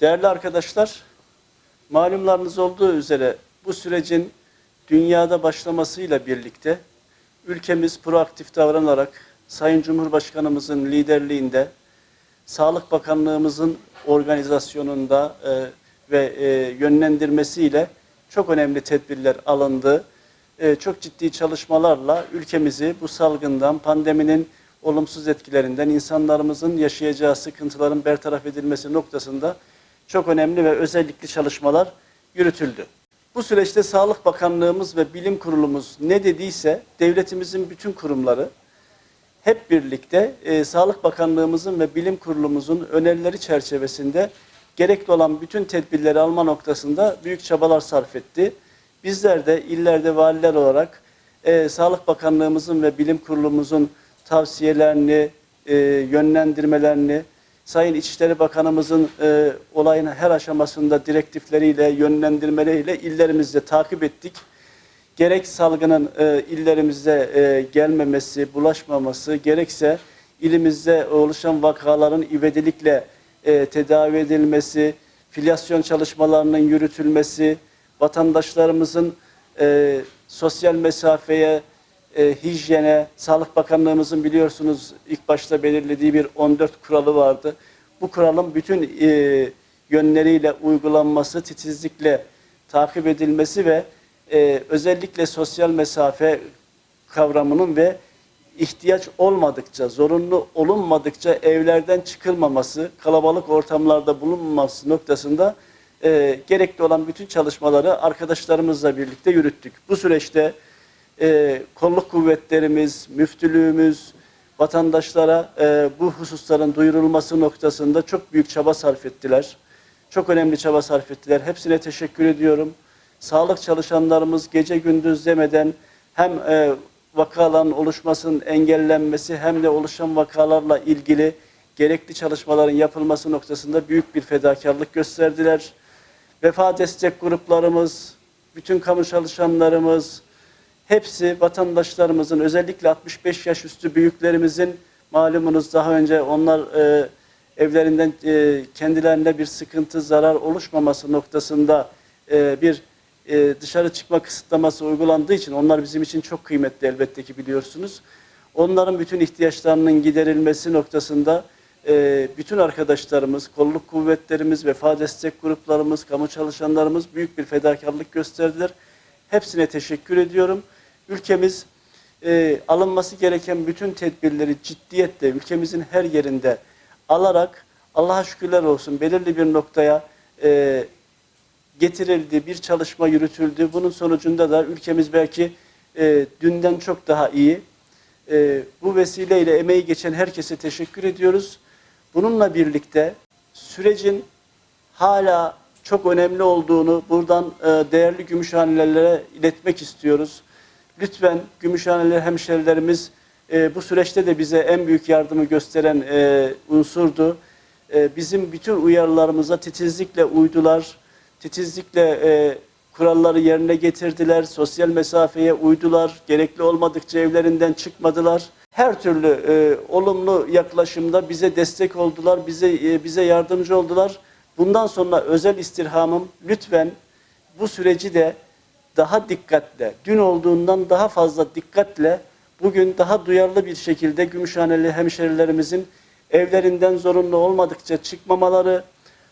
Değerli arkadaşlar, malumlarınız olduğu üzere bu sürecin dünyada başlamasıyla birlikte ülkemiz proaktif davranarak Sayın Cumhurbaşkanımızın liderliğinde Sağlık Bakanlığımızın organizasyonunda e, ve e, yönlendirmesiyle çok önemli tedbirler alındı. E, çok ciddi çalışmalarla ülkemizi bu salgından, pandeminin olumsuz etkilerinden, insanlarımızın yaşayacağı sıkıntıların bertaraf edilmesi noktasında çok önemli ve özellikli çalışmalar yürütüldü. Bu süreçte Sağlık Bakanlığımız ve Bilim Kurulumuz ne dediyse devletimizin bütün kurumları hep birlikte e, Sağlık Bakanlığımızın ve Bilim Kurulumuzun önerileri çerçevesinde gerekli olan bütün tedbirleri alma noktasında büyük çabalar sarf etti. Bizler de illerde valiler olarak e, Sağlık Bakanlığımızın ve Bilim Kurulumuzun tavsiyelerini, e, yönlendirmelerini, Sayın İçişleri Bakanımızın e, olayın her aşamasında direktifleriyle, yönlendirmeleriyle illerimizde takip ettik. Gerek salgının e, illerimize e, gelmemesi, bulaşmaması, gerekse ilimizde oluşan vakaların ivedilikle e, tedavi edilmesi, filyasyon çalışmalarının yürütülmesi, vatandaşlarımızın e, sosyal mesafeye, e, hijyene, Sağlık Bakanlığımızın biliyorsunuz ilk başta belirlediği bir 14 kuralı vardı. Bu kuralın bütün e, yönleriyle uygulanması, titizlikle takip edilmesi ve e, özellikle sosyal mesafe kavramının ve ihtiyaç olmadıkça, zorunlu olunmadıkça evlerden çıkılmaması, kalabalık ortamlarda bulunmaması noktasında e, gerekli olan bütün çalışmaları arkadaşlarımızla birlikte yürüttük. Bu süreçte e, kolluk kuvvetlerimiz, müftülüğümüz, vatandaşlara e, bu hususların duyurulması noktasında çok büyük çaba sarf ettiler. Çok önemli çaba sarf ettiler. Hepsine teşekkür ediyorum sağlık çalışanlarımız gece gündüz demeden hem e, vakaların oluşmasının engellenmesi hem de oluşan vakalarla ilgili gerekli çalışmaların yapılması noktasında büyük bir fedakarlık gösterdiler. Vefa destek gruplarımız, bütün kamu çalışanlarımız, hepsi vatandaşlarımızın özellikle 65 yaş üstü büyüklerimizin malumunuz daha önce onlar e, evlerinden e, kendilerine bir sıkıntı, zarar oluşmaması noktasında e, bir e, dışarı çıkma kısıtlaması uygulandığı için onlar bizim için çok kıymetli elbette ki biliyorsunuz. Onların bütün ihtiyaçlarının giderilmesi noktasında e, bütün arkadaşlarımız, kolluk kuvvetlerimiz, vefa destek gruplarımız, kamu çalışanlarımız büyük bir fedakarlık gösterdiler. Hepsine teşekkür ediyorum. Ülkemiz e, alınması gereken bütün tedbirleri ciddiyetle ülkemizin her yerinde alarak Allah'a şükürler olsun belirli bir noktaya e, getirildi, bir çalışma yürütüldü. Bunun sonucunda da ülkemiz belki e, dünden çok daha iyi. E, bu vesileyle emeği geçen herkese teşekkür ediyoruz. Bununla birlikte sürecin hala çok önemli olduğunu buradan e, değerli gümüşhanelilere iletmek istiyoruz. Lütfen gümüşhaneler hemşerilerimiz e, bu süreçte de bize en büyük yardımı gösteren e, unsurdu. E, bizim bütün uyarılarımıza titizlikle uydular titizlikle e, kuralları yerine getirdiler, sosyal mesafeye uydular, gerekli olmadıkça evlerinden çıkmadılar. Her türlü e, olumlu yaklaşımda bize destek oldular, bize e, bize yardımcı oldular. Bundan sonra özel istirhamım lütfen bu süreci de daha dikkatle, dün olduğundan daha fazla dikkatle bugün daha duyarlı bir şekilde Gümüşhaneli hemşerilerimizin evlerinden zorunlu olmadıkça çıkmamaları,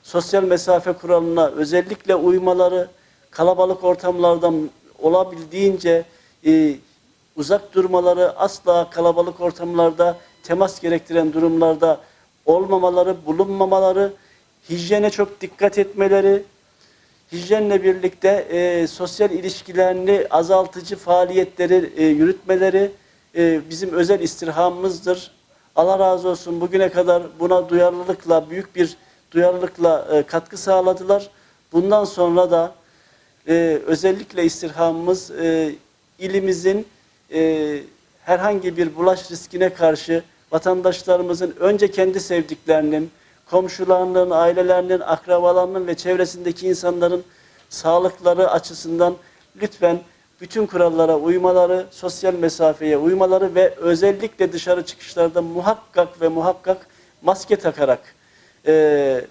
sosyal mesafe kuralına özellikle uymaları, kalabalık ortamlardan olabildiğince e, uzak durmaları, asla kalabalık ortamlarda temas gerektiren durumlarda olmamaları, bulunmamaları, hijyene çok dikkat etmeleri, hijyenle birlikte e, sosyal ilişkilerini azaltıcı faaliyetleri e, yürütmeleri e, bizim özel istirhamımızdır. Allah razı olsun bugüne kadar buna duyarlılıkla büyük bir duyarlılıkla e, katkı sağladılar. Bundan sonra da e, özellikle istirhamımız e, ilimizin e, herhangi bir bulaş riskine karşı vatandaşlarımızın önce kendi sevdiklerinin, komşularının, ailelerinin, akrabalarının ve çevresindeki insanların sağlıkları açısından lütfen bütün kurallara uymaları, sosyal mesafeye uymaları ve özellikle dışarı çıkışlarda muhakkak ve muhakkak maske takarak e,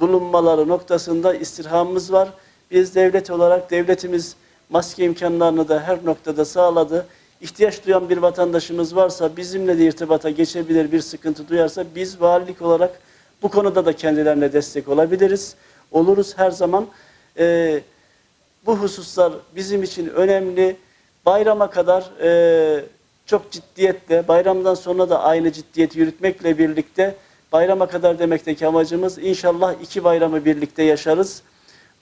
bulunmaları noktasında istirhamımız var. Biz devlet olarak devletimiz maske imkanlarını da her noktada sağladı. İhtiyaç duyan bir vatandaşımız varsa bizimle de irtibata geçebilir bir sıkıntı duyarsa biz valilik olarak bu konuda da kendilerine destek olabiliriz. Oluruz her zaman. Ee, bu hususlar bizim için önemli. Bayrama kadar e, çok ciddiyetle, bayramdan sonra da aynı ciddiyeti yürütmekle birlikte bayrama kadar demekteki amacımız inşallah iki bayramı birlikte yaşarız.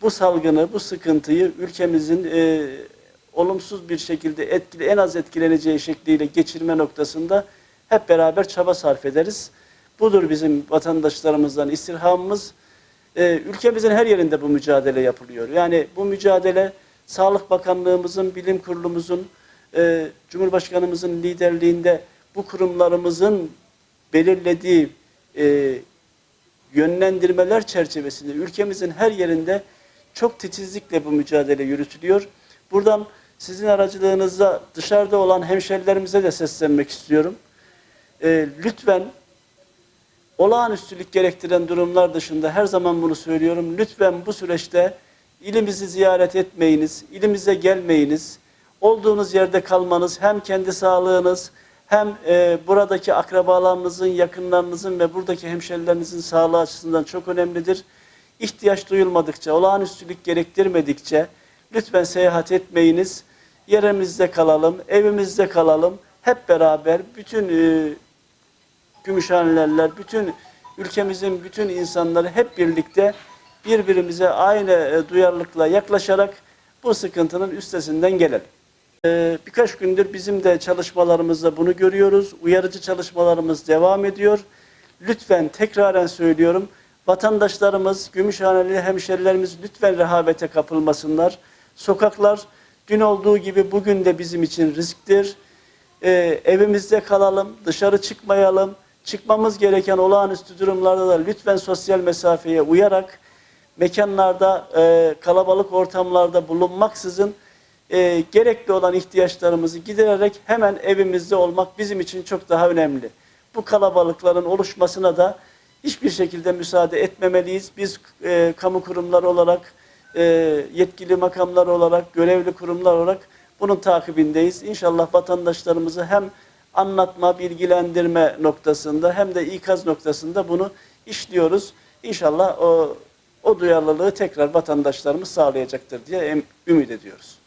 Bu salgını, bu sıkıntıyı ülkemizin e, olumsuz bir şekilde etkili, en az etkileneceği şekliyle geçirme noktasında hep beraber çaba sarf ederiz. Budur bizim vatandaşlarımızdan istirhamımız. Ee, ülkemizin her yerinde bu mücadele yapılıyor. Yani bu mücadele Sağlık Bakanlığımızın, Bilim Kurulumuzun, e, Cumhurbaşkanımızın liderliğinde bu kurumlarımızın belirlediği e, yönlendirmeler çerçevesinde ülkemizin her yerinde çok titizlikle bu mücadele yürütülüyor. Buradan sizin aracılığınızla dışarıda olan hemşerilerimize de seslenmek istiyorum. E, lütfen olağanüstülük gerektiren durumlar dışında her zaman bunu söylüyorum. Lütfen bu süreçte ilimizi ziyaret etmeyiniz, ilimize gelmeyiniz. Olduğunuz yerde kalmanız hem kendi sağlığınız hem e, buradaki akrabalarınızın, yakınlarınızın ve buradaki hemşerilerinizin sağlığı açısından çok önemlidir. İhtiyaç duyulmadıkça, olağanüstülük gerektirmedikçe lütfen seyahat etmeyiniz. Yerimizde kalalım, evimizde kalalım. Hep beraber bütün e, Gümüşhaneliler, bütün ülkemizin bütün insanları hep birlikte birbirimize aynı e, duyarlılıkla yaklaşarak bu sıkıntının üstesinden gelelim. Ee, birkaç gündür bizim de çalışmalarımızda bunu görüyoruz. Uyarıcı çalışmalarımız devam ediyor. Lütfen tekraren söylüyorum. Vatandaşlarımız, Gümüşhaneli hemşerilerimiz lütfen rehavete kapılmasınlar. Sokaklar dün olduğu gibi bugün de bizim için risktir. Ee, evimizde kalalım, dışarı çıkmayalım. Çıkmamız gereken olağanüstü durumlarda da lütfen sosyal mesafeye uyarak mekanlarda, e, kalabalık ortamlarda bulunmaksızın e, gerekli olan ihtiyaçlarımızı gidererek hemen evimizde olmak bizim için çok daha önemli. Bu kalabalıkların oluşmasına da hiçbir şekilde müsaade etmemeliyiz. Biz e, kamu kurumları olarak, e, yetkili makamlar olarak, görevli kurumlar olarak bunun takibindeyiz. İnşallah vatandaşlarımızı hem anlatma, bilgilendirme noktasında hem de ikaz noktasında bunu işliyoruz. İnşallah o, o duyarlılığı tekrar vatandaşlarımız sağlayacaktır diye ümit ediyoruz.